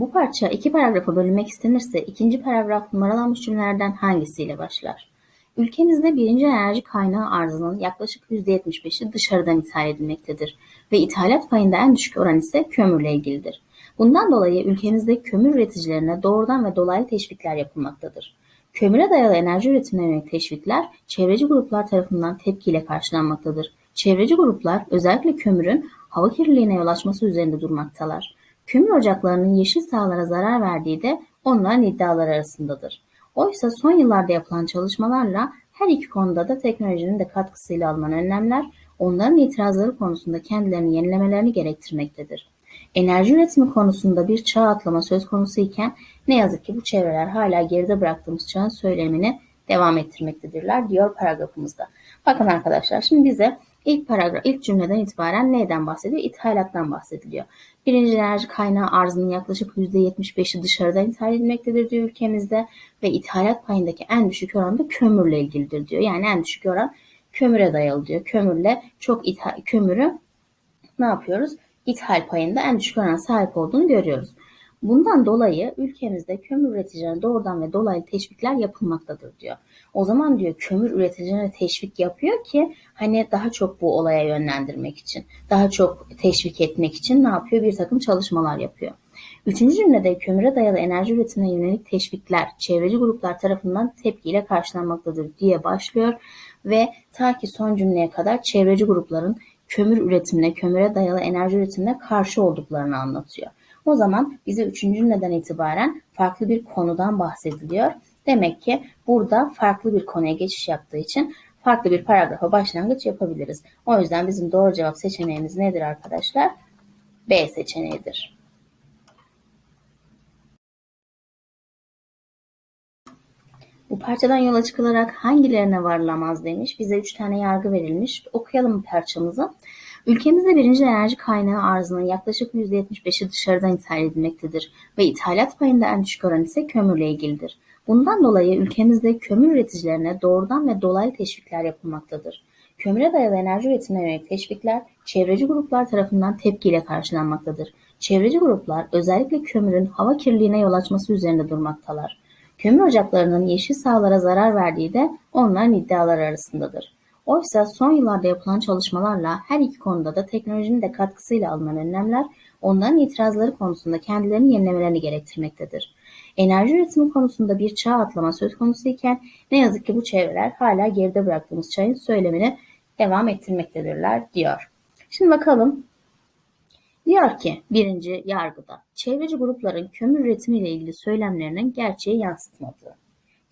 Bu parça iki paragrafa bölünmek istenirse ikinci paragraf numaralanmış cümlelerden hangisiyle başlar? Ülkemizde birinci enerji kaynağı arzının yaklaşık %75'i dışarıdan ithal edilmektedir ve ithalat payında en düşük oran ise kömürle ilgilidir. Bundan dolayı ülkemizde kömür üreticilerine doğrudan ve dolaylı teşvikler yapılmaktadır. Kömüre dayalı enerji üretimine yönelik teşvikler çevreci gruplar tarafından tepkiyle karşılanmaktadır. Çevreci gruplar özellikle kömürün hava kirliliğine yol açması üzerinde durmaktalar. Kömür ocaklarının yeşil sahalara zarar verdiği de onların iddiaları arasındadır. Oysa son yıllarda yapılan çalışmalarla her iki konuda da teknolojinin de katkısıyla alınan önlemler onların itirazları konusunda kendilerini yenilemelerini gerektirmektedir. Enerji üretimi konusunda bir çağ atlama söz konusu iken ne yazık ki bu çevreler hala geride bıraktığımız çağın söylemini devam ettirmektedirler diyor paragrafımızda. Bakın arkadaşlar şimdi bize ilk paragraf, ilk cümleden itibaren neyden bahsediyor? İthalattan bahsediliyor. Birinci enerji kaynağı arzının yaklaşık %75'i dışarıdan ithal edilmektedir diyor ülkemizde ve ithalat payındaki en düşük oran da kömürle ilgilidir diyor. Yani en düşük oran kömüre dayalı diyor. Kömürle çok ithal, kömürü ne yapıyoruz? İthal payında en düşük orana sahip olduğunu görüyoruz. Bundan dolayı ülkemizde kömür üreticilerine doğrudan ve dolaylı teşvikler yapılmaktadır diyor. O zaman diyor kömür üreticilerine teşvik yapıyor ki hani daha çok bu olaya yönlendirmek için, daha çok teşvik etmek için ne yapıyor? Bir takım çalışmalar yapıyor. Üçüncü cümlede kömüre dayalı enerji üretimine yönelik teşvikler çevreci gruplar tarafından tepkiyle karşılanmaktadır diye başlıyor ve ta ki son cümleye kadar çevreci grupların kömür üretimine, kömüre dayalı enerji üretimine karşı olduklarını anlatıyor. O zaman bize üçüncü cümleden itibaren farklı bir konudan bahsediliyor. Demek ki burada farklı bir konuya geçiş yaptığı için farklı bir paragrafa başlangıç yapabiliriz. O yüzden bizim doğru cevap seçeneğimiz nedir arkadaşlar? B seçeneğidir. Bu parçadan yola çıkılarak hangilerine varılamaz demiş. Bize üç tane yargı verilmiş. Okuyalım parçamızı. Ülkemizde birinci enerji kaynağı arzının yaklaşık %75'i dışarıdan ithal edilmektedir ve ithalat payında en düşük oran ise kömürle ilgilidir. Bundan dolayı ülkemizde kömür üreticilerine doğrudan ve dolaylı teşvikler yapılmaktadır. Kömüre dayalı enerji üretimine yönelik teşvikler çevreci gruplar tarafından tepkiyle karşılanmaktadır. Çevreci gruplar özellikle kömürün hava kirliliğine yol açması üzerinde durmaktalar. Kömür ocaklarının yeşil sahalara zarar verdiği de onların iddiaları arasındadır. Oysa son yıllarda yapılan çalışmalarla her iki konuda da teknolojinin de katkısıyla alınan önlemler onların itirazları konusunda kendilerini yenilemelerini gerektirmektedir. Enerji üretimi konusunda bir çağ atlama söz konusu iken ne yazık ki bu çevreler hala geride bıraktığımız çayın söylemini devam ettirmektedirler diyor. Şimdi bakalım Diyor ki birinci yargıda çevreci grupların kömür üretimiyle ilgili söylemlerinin gerçeği yansıtmadığı.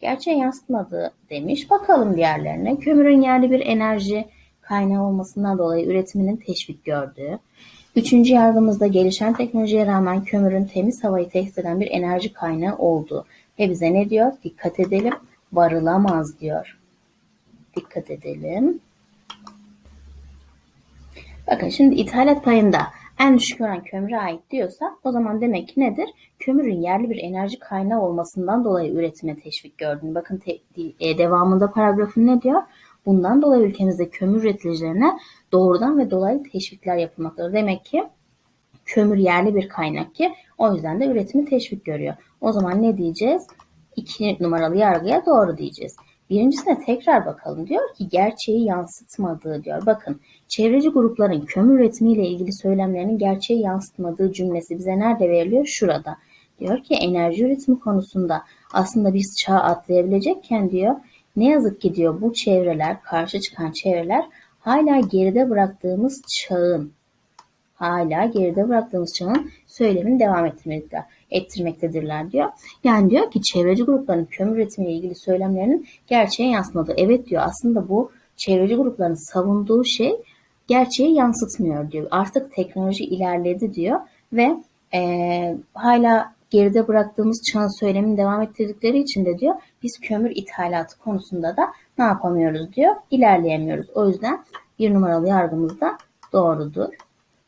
Gerçeği yansıtmadığı demiş. Bakalım diğerlerine. Kömürün yerli bir enerji kaynağı olmasından dolayı üretiminin teşvik gördüğü. Üçüncü yargımızda gelişen teknolojiye rağmen kömürün temiz havayı tehdit eden bir enerji kaynağı olduğu. Ve bize ne diyor? Dikkat edelim. Varılamaz diyor. Dikkat edelim. Bakın şimdi ithalat payında en düşük oran kömüre ait diyorsa o zaman demek ki nedir? Kömürün yerli bir enerji kaynağı olmasından dolayı üretime teşvik gördüğünü. Bakın te, e, devamında paragrafın ne diyor? Bundan dolayı ülkemizde kömür üreticilerine doğrudan ve dolaylı teşvikler yapılmaktadır. Demek ki kömür yerli bir kaynak ki o yüzden de üretimi teşvik görüyor. O zaman ne diyeceğiz? İki numaralı yargıya doğru diyeceğiz. Birincisine tekrar bakalım. Diyor ki gerçeği yansıtmadığı diyor. Bakın çevreci grupların kömür üretimiyle ilgili söylemlerinin gerçeği yansıtmadığı cümlesi bize nerede veriliyor? Şurada. Diyor ki enerji üretimi konusunda aslında biz çağ atlayabilecekken diyor ne yazık ki diyor bu çevreler, karşı çıkan çevreler hala geride bıraktığımız çağın hala geride bıraktığımız çağın söylemini devam ettirmektedirler, ettirmektedirler diyor. Yani diyor ki çevreci grupların kömür üretimiyle ilgili söylemlerinin gerçeğe yansımadığı. Evet diyor aslında bu çevreci grupların savunduğu şey gerçeği yansıtmıyor diyor. Artık teknoloji ilerledi diyor ve e, hala geride bıraktığımız çağın söylemini devam ettirdikleri için de diyor biz kömür ithalatı konusunda da ne yapamıyoruz diyor ilerleyemiyoruz. O yüzden bir numaralı yargımız da doğrudur.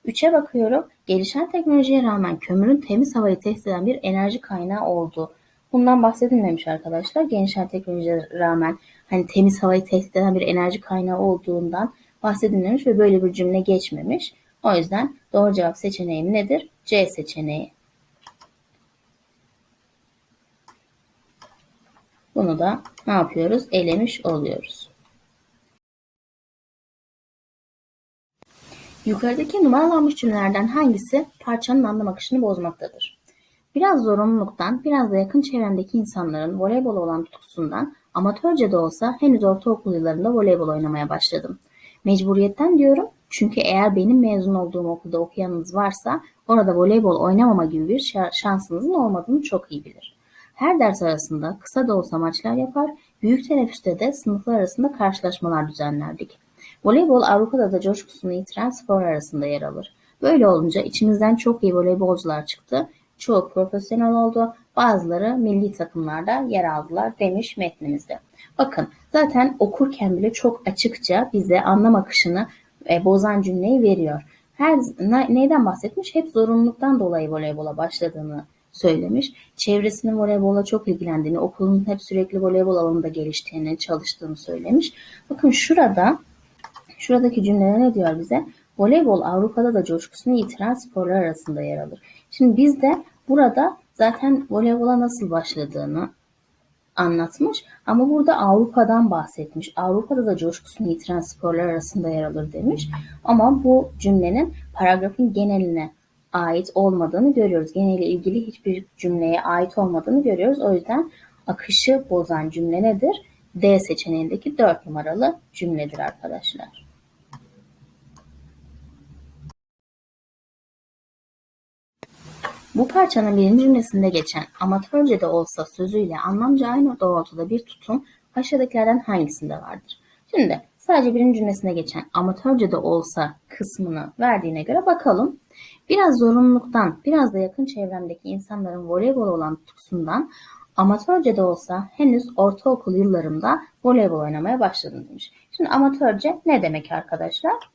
Üçe bakıyorum. Gelişen teknolojiye rağmen kömürün temiz havayı tehdit eden bir enerji kaynağı oldu. Bundan bahsedilmemiş arkadaşlar. Gelişen teknolojiye rağmen hani temiz havayı tehdit eden bir enerji kaynağı olduğundan bahsedilmemiş ve böyle bir cümle geçmemiş. O yüzden doğru cevap seçeneğim nedir? C seçeneği. Bunu da ne yapıyoruz? Elemiş oluyoruz. Yukarıdaki numaralanmış cümlelerden hangisi parçanın anlam akışını bozmaktadır? Biraz zorunluluktan, biraz da yakın çevremdeki insanların voleybola olan tutkusundan amatörce de olsa henüz ortaokul yıllarında voleybol oynamaya başladım. Mecburiyetten diyorum çünkü eğer benim mezun olduğum okulda okuyanınız varsa orada voleybol oynamama gibi bir şansınızın olmadığını çok iyi bilir. Her ders arasında kısa da olsa maçlar yapar, büyük teneffüste de sınıflar arasında karşılaşmalar düzenlerdik. Voleybol Avrupa'da da coşkusunu yitiren spor arasında yer alır. Böyle olunca içimizden çok iyi voleybolcular çıktı. Çoğu profesyonel oldu, bazıları milli takımlarda yer aldılar demiş metnimizde. Bakın zaten okurken bile çok açıkça bize anlam akışını e, bozan cümleyi veriyor. Her ne, neyden bahsetmiş? Hep zorunluluktan dolayı voleybola başladığını söylemiş. Çevresinin voleybola çok ilgilendiğini, okulun hep sürekli voleybol alanında geliştiğini, çalıştığını söylemiş. Bakın şurada Şuradaki cümlede ne diyor bize? Voleybol Avrupa'da da coşkusunu yitiren sporlar arasında yer alır. Şimdi biz de burada zaten voleybola nasıl başladığını anlatmış ama burada Avrupa'dan bahsetmiş. Avrupa'da da coşkusunu yitiren sporlar arasında yer alır demiş. Ama bu cümlenin paragrafın geneline ait olmadığını görüyoruz. Geneliyle ilgili hiçbir cümleye ait olmadığını görüyoruz. O yüzden akışı bozan cümle nedir? D seçeneğindeki 4 numaralı cümledir arkadaşlar. Bu parçanın birinci cümlesinde geçen amatörce de olsa sözüyle anlamca aynı doğrultuda bir tutum aşağıdakilerden hangisinde vardır? Şimdi sadece birinci cümlesinde geçen amatörce de olsa kısmını verdiğine göre bakalım. Biraz zorunluluktan, biraz da yakın çevremdeki insanların voleybol olan tutkusundan amatörce de olsa henüz ortaokul yıllarımda voleybol oynamaya başladım demiş. Şimdi amatörce ne demek arkadaşlar?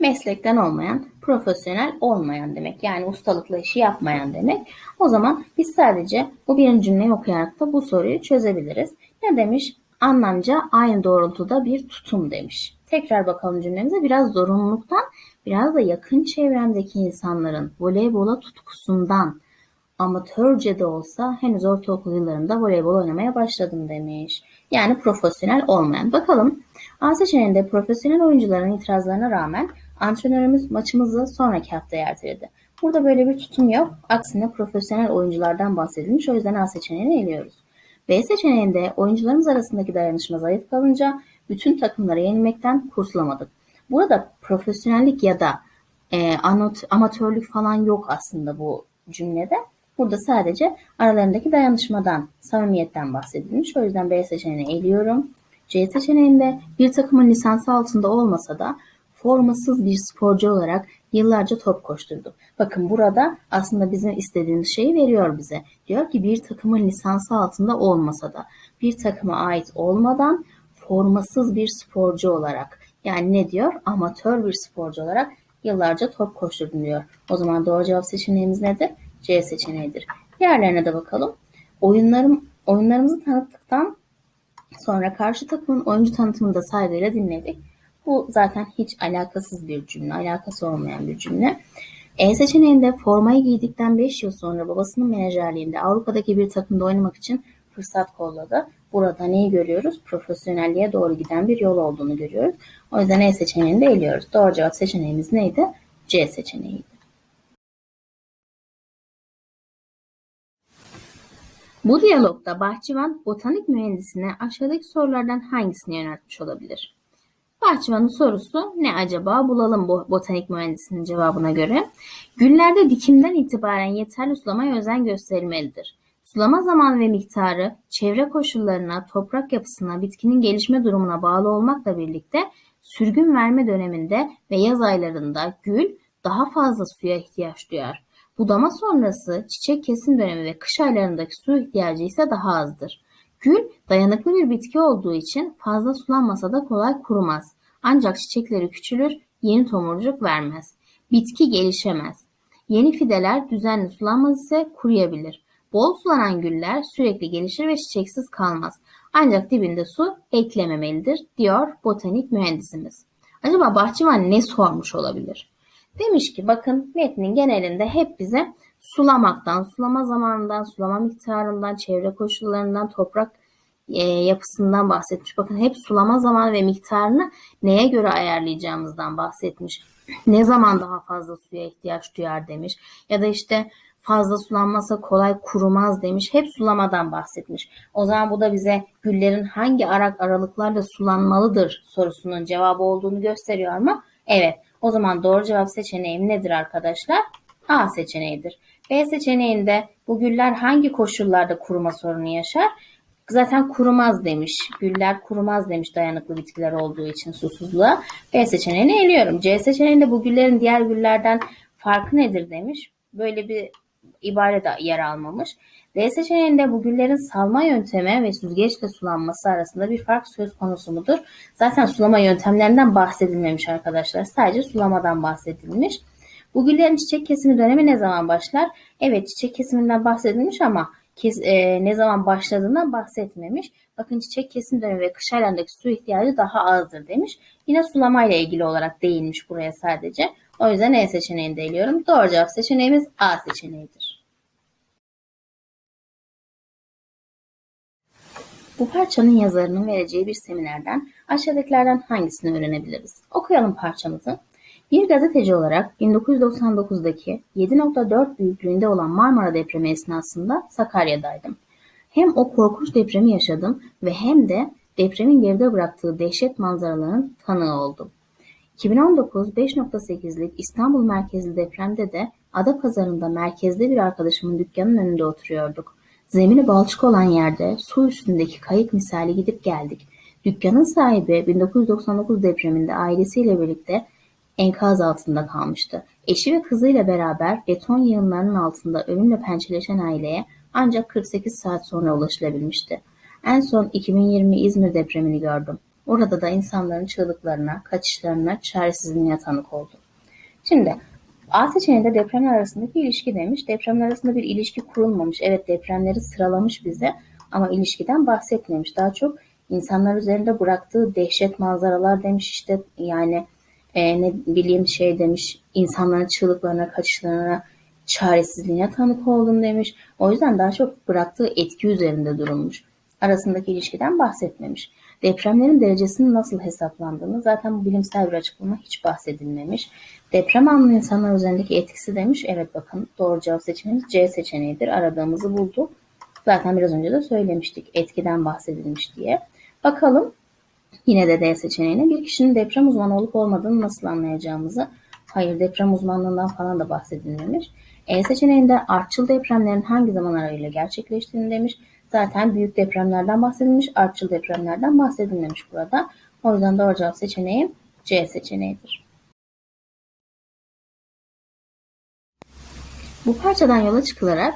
Meslekten olmayan, profesyonel olmayan demek. Yani ustalıkla işi yapmayan demek. O zaman biz sadece bu birinci cümleyi okuyarak da bu soruyu çözebiliriz. Ne demiş? Anlamca aynı doğrultuda bir tutum demiş. Tekrar bakalım cümlemize. Biraz zorunluluktan, biraz da yakın çevremdeki insanların voleybola tutkusundan amatörce de olsa henüz ortaokul yıllarında voleybol oynamaya başladım demiş. Yani profesyonel olmayan. Bakalım A seçeneğinde profesyonel oyuncuların itirazlarına rağmen Antrenörümüz maçımızı sonraki haftaya erteledi. Burada böyle bir tutum yok. Aksine profesyonel oyunculardan bahsedilmiş. O yüzden A seçeneğini eliyoruz. B seçeneğinde oyuncularımız arasındaki dayanışma zayıf kalınca bütün takımları yenilmekten kurtulamadık. Burada profesyonellik ya da e, amatörlük falan yok aslında bu cümlede. Burada sadece aralarındaki dayanışmadan, samimiyetten bahsedilmiş. O yüzden B seçeneğini eliyorum. C seçeneğinde bir takımın lisansı altında olmasa da formasız bir sporcu olarak yıllarca top koşturdu. Bakın burada aslında bizim istediğimiz şeyi veriyor bize. Diyor ki bir takımın lisansı altında olmasa da bir takıma ait olmadan formasız bir sporcu olarak yani ne diyor? Amatör bir sporcu olarak yıllarca top koşturdum diyor. O zaman doğru cevap seçeneğimiz nedir? C seçeneğidir. Diğerlerine de bakalım. Oyunlarım, oyunlarımızı tanıttıktan sonra karşı takımın oyuncu tanıtımını da saygıyla dinledik. Bu zaten hiç alakasız bir cümle, alakası olmayan bir cümle. E seçeneğinde formayı giydikten 5 yıl sonra babasının menajerliğinde Avrupa'daki bir takımda oynamak için fırsat kolladı. Burada neyi görüyoruz? Profesyonelliğe doğru giden bir yol olduğunu görüyoruz. O yüzden E seçeneğini de eliyoruz. Doğru cevap seçeneğimiz neydi? C seçeneğiydi. Bu diyalogda bahçıvan botanik mühendisine aşağıdaki sorulardan hangisini yöneltmiş olabilir? Bahçıvanın sorusu ne acaba? Bulalım bu botanik mühendisinin cevabına göre. Güllerde dikimden itibaren yeterli sulamaya özen gösterilmelidir. Sulama zamanı ve miktarı çevre koşullarına, toprak yapısına, bitkinin gelişme durumuna bağlı olmakla birlikte sürgün verme döneminde ve yaz aylarında gül daha fazla suya ihtiyaç duyar. Budama sonrası çiçek kesim dönemi ve kış aylarındaki su ihtiyacı ise daha azdır. Gül dayanıklı bir bitki olduğu için fazla sulanmasa da kolay kurumaz. Ancak çiçekleri küçülür, yeni tomurcuk vermez. Bitki gelişemez. Yeni fideler düzenli sulanmaz ise kuruyabilir. Bol sulanan güller sürekli gelişir ve çiçeksiz kalmaz. Ancak dibinde su eklememelidir diyor botanik mühendisimiz. Acaba bahçıvan ne sormuş olabilir? Demiş ki bakın metnin genelinde hep bize sulamaktan, sulama zamanından, sulama miktarından, çevre koşullarından, toprak e, yapısından bahsetmiş. Bakın hep sulama zamanı ve miktarını neye göre ayarlayacağımızdan bahsetmiş. Ne zaman daha fazla suya ihtiyaç duyar demiş. Ya da işte fazla sulanmasa kolay kurumaz demiş. Hep sulamadan bahsetmiş. O zaman bu da bize güllerin hangi arak aralıklarla sulanmalıdır sorusunun cevabı olduğunu gösteriyor mu? Evet. O zaman doğru cevap seçeneğim nedir arkadaşlar? A seçeneğidir. B seçeneğinde bu güller hangi koşullarda kuruma sorunu yaşar? Zaten kurumaz demiş. Güller kurumaz demiş dayanıklı bitkiler olduğu için susuzluğa. B seçeneğini eliyorum. C seçeneğinde bu güllerin diğer güllerden farkı nedir demiş. Böyle bir ibare de yer almamış. D seçeneğinde bu güllerin salma yöntemi ve süzgeçle sulanması arasında bir fark söz konusu mudur? Zaten sulama yöntemlerinden bahsedilmemiş arkadaşlar. Sadece sulamadan bahsedilmiş. Bu güllerin çiçek kesimi dönemi ne zaman başlar? Evet çiçek kesiminden bahsedilmiş ama kes, e, ne zaman başladığından bahsetmemiş. Bakın çiçek kesim dönemi ve kış aylarındaki su ihtiyacı daha azdır demiş. Yine sulamayla ilgili olarak değinmiş buraya sadece. O yüzden E seçeneğini de eliyorum. Doğru cevap seçeneğimiz A seçeneğidir. Bu parçanın yazarının vereceği bir seminerden aşağıdakilerden hangisini öğrenebiliriz? Okuyalım parçamızı. Bir gazeteci olarak 1999'daki 7.4 büyüklüğünde olan Marmara depremi esnasında Sakarya'daydım. Hem o korkunç depremi yaşadım ve hem de depremin geride bıraktığı dehşet manzaraların tanığı oldum. 2019 5.8'lik İstanbul merkezli depremde de Adapazarı'nda merkezde bir arkadaşımın dükkanının önünde oturuyorduk. Zemini balçık olan yerde su üstündeki kayık misali gidip geldik. Dükkanın sahibi 1999 depreminde ailesiyle birlikte enkaz altında kalmıştı. Eşi ve kızıyla beraber beton yığınlarının altında ölümle pençeleşen aileye ancak 48 saat sonra ulaşılabilmişti. En son 2020 İzmir depremini gördüm. Orada da insanların çığlıklarına, kaçışlarına, çaresizliğine tanık oldum. Şimdi A seçeneğinde depremler arasındaki ilişki demiş. Depremler arasında bir ilişki kurulmamış. Evet depremleri sıralamış bize ama ilişkiden bahsetmemiş. Daha çok insanlar üzerinde bıraktığı dehşet manzaralar demiş işte yani e, ne bileyim şey demiş insanların çığlıklarına, kaçışlarına, çaresizliğine tanık oldum demiş. O yüzden daha çok bıraktığı etki üzerinde durulmuş. Arasındaki ilişkiden bahsetmemiş. Depremlerin derecesinin nasıl hesaplandığını zaten bu bilimsel bir açıklama hiç bahsedilmemiş. Deprem anlı insanlar üzerindeki etkisi demiş. Evet bakın doğru cevap seçeneğimiz C seçeneğidir. Aradığımızı bulduk. Zaten biraz önce de söylemiştik etkiden bahsedilmiş diye. Bakalım yine de D seçeneğine bir kişinin deprem uzmanı olup olmadığını nasıl anlayacağımızı. Hayır deprem uzmanlığından falan da bahsedilmemiş. E seçeneğinde artçıl depremlerin hangi zaman arayla gerçekleştiğini demiş. Zaten büyük depremlerden bahsedilmiş, artçıl depremlerden bahsedilmemiş burada. O yüzden doğru cevap seçeneğim C seçeneğidir. Bu parçadan yola çıkılarak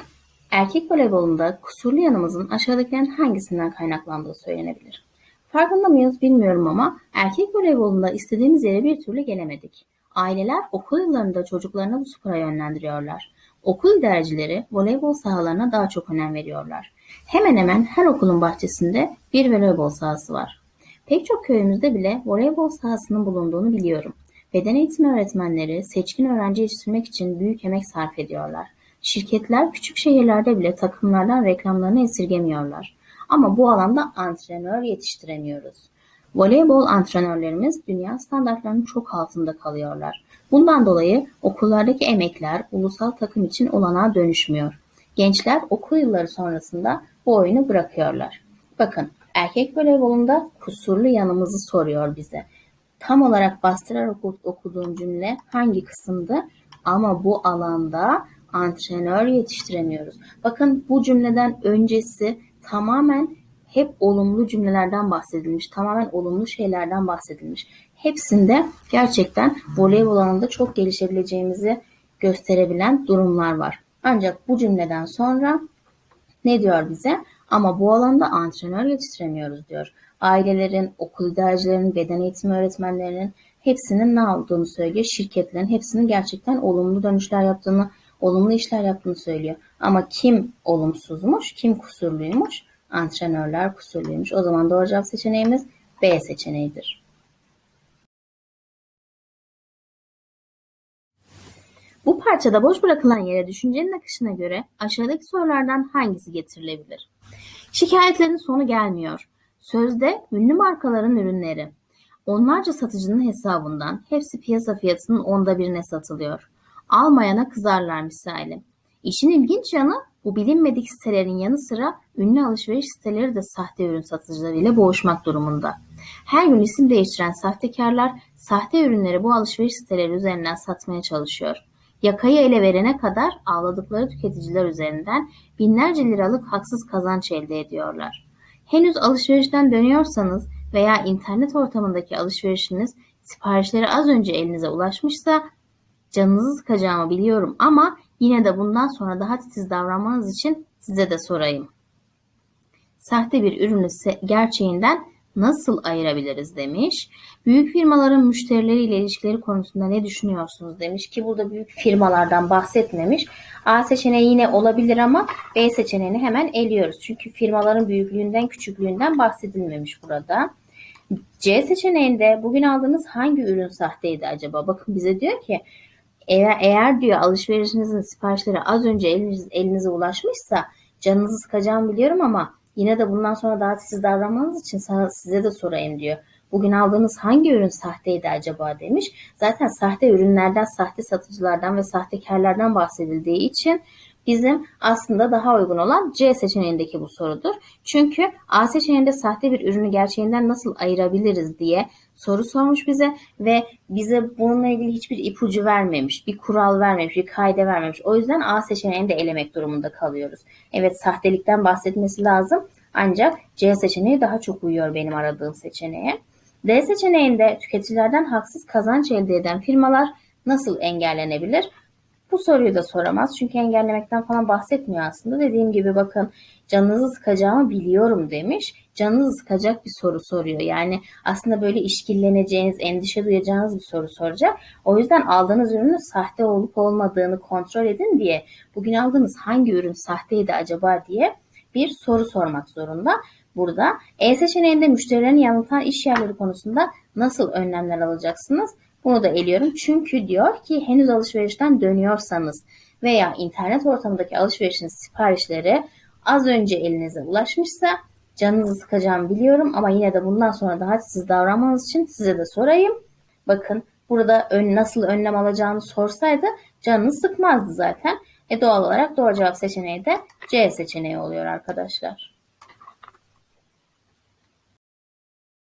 erkek voleybolunda kusurlu yanımızın aşağıdakilerin hangisinden kaynaklandığı söylenebilir. Farkında mıyız bilmiyorum ama erkek voleybolunda istediğimiz yere bir türlü gelemedik. Aileler okul yıllarında çocuklarını bu spora yönlendiriyorlar. Okul idarecileri voleybol sahalarına daha çok önem veriyorlar. Hemen hemen her okulun bahçesinde bir voleybol sahası var. Pek çok köyümüzde bile voleybol sahasının bulunduğunu biliyorum. Beden eğitimi öğretmenleri seçkin öğrenci yetiştirmek için büyük emek sarf ediyorlar. Şirketler küçük şehirlerde bile takımlardan reklamlarını esirgemiyorlar. Ama bu alanda antrenör yetiştiremiyoruz. Voleybol antrenörlerimiz dünya standartlarının çok altında kalıyorlar. Bundan dolayı okullardaki emekler ulusal takım için olanağa dönüşmüyor. Gençler okul yılları sonrasında bu oyunu bırakıyorlar. Bakın erkek voleybolunda kusurlu yanımızı soruyor bize. Tam olarak bastırarak okuduğum cümle hangi kısımdı? Ama bu alanda antrenör yetiştiremiyoruz. Bakın bu cümleden öncesi tamamen hep olumlu cümlelerden bahsedilmiş. Tamamen olumlu şeylerden bahsedilmiş. Hepsinde gerçekten voleybol alanında çok gelişebileceğimizi gösterebilen durumlar var. Ancak bu cümleden sonra ne diyor bize? Ama bu alanda antrenör yetiştiremiyoruz diyor. Ailelerin, okul idarecilerinin, beden eğitimi öğretmenlerinin hepsinin ne olduğunu söylüyor. Şirketlerin hepsinin gerçekten olumlu dönüşler yaptığını, olumlu işler yaptığını söylüyor. Ama kim olumsuzmuş, kim kusurluymuş? Antrenörler kusurluymuş. O zaman doğru cevap seçeneğimiz B seçeneğidir. Bu parçada boş bırakılan yere düşüncenin akışına göre aşağıdaki sorulardan hangisi getirilebilir? Şikayetlerin sonu gelmiyor. Sözde ünlü markaların ürünleri. Onlarca satıcının hesabından hepsi piyasa fiyatının onda birine satılıyor. Almayana kızarlar misali. İşin ilginç yanı bu bilinmedik sitelerin yanı sıra ünlü alışveriş siteleri de sahte ürün satıcılarıyla boğuşmak durumunda. Her gün isim değiştiren sahtekarlar sahte ürünleri bu alışveriş siteleri üzerinden satmaya çalışıyor. Yakayı ele verene kadar ağladıkları tüketiciler üzerinden binlerce liralık haksız kazanç elde ediyorlar. Henüz alışverişten dönüyorsanız veya internet ortamındaki alışverişiniz siparişleri az önce elinize ulaşmışsa canınızı sıkacağımı biliyorum ama yine de bundan sonra daha titiz davranmanız için size de sorayım. Sahte bir ürünü gerçeğinden nasıl ayırabiliriz demiş. Büyük firmaların müşterileriyle ilişkileri konusunda ne düşünüyorsunuz demiş ki burada büyük firmalardan bahsetmemiş. A seçeneği yine olabilir ama B seçeneğini hemen eliyoruz. Çünkü firmaların büyüklüğünden küçüklüğünden bahsedilmemiş burada. C seçeneğinde bugün aldığınız hangi ürün sahteydi acaba? Bakın bize diyor ki eğer, eğer diyor alışverişinizin siparişleri az önce eliniz, elinize ulaşmışsa canınızı sıkacağımı biliyorum ama yine de bundan sonra daha titiz davranmanız için sana, size de sorayım diyor. Bugün aldığınız hangi ürün sahteydi acaba demiş. Zaten sahte ürünlerden, sahte satıcılardan ve sahtekarlardan bahsedildiği için bizim aslında daha uygun olan C seçeneğindeki bu sorudur. Çünkü A seçeneğinde sahte bir ürünü gerçeğinden nasıl ayırabiliriz diye soru sormuş bize ve bize bununla ilgili hiçbir ipucu vermemiş, bir kural vermemiş, bir kaide vermemiş. O yüzden A seçeneğini de elemek durumunda kalıyoruz. Evet sahtelikten bahsetmesi lazım ancak C seçeneği daha çok uyuyor benim aradığım seçeneğe. D seçeneğinde tüketicilerden haksız kazanç elde eden firmalar nasıl engellenebilir? Bu soruyu da soramaz. Çünkü engellemekten falan bahsetmiyor aslında. Dediğim gibi bakın canınızı sıkacağımı biliyorum demiş. Canınızı sıkacak bir soru soruyor. Yani aslında böyle işkilleneceğiniz, endişe duyacağınız bir soru soracak. O yüzden aldığınız ürünün sahte olup olmadığını kontrol edin diye bugün aldığınız hangi ürün sahteydi acaba diye bir soru sormak zorunda. Burada E seçeneğinde müşterilerini yanıltan iş yerleri konusunda nasıl önlemler alacaksınız? Bunu da eliyorum. Çünkü diyor ki henüz alışverişten dönüyorsanız veya internet ortamındaki alışverişin siparişleri az önce elinize ulaşmışsa canınızı sıkacağımı biliyorum ama yine de bundan sonra daha siz davranmanız için size de sorayım. Bakın burada ön, nasıl önlem alacağını sorsaydı canınız sıkmazdı zaten. E doğal olarak doğru cevap seçeneği de C seçeneği oluyor arkadaşlar.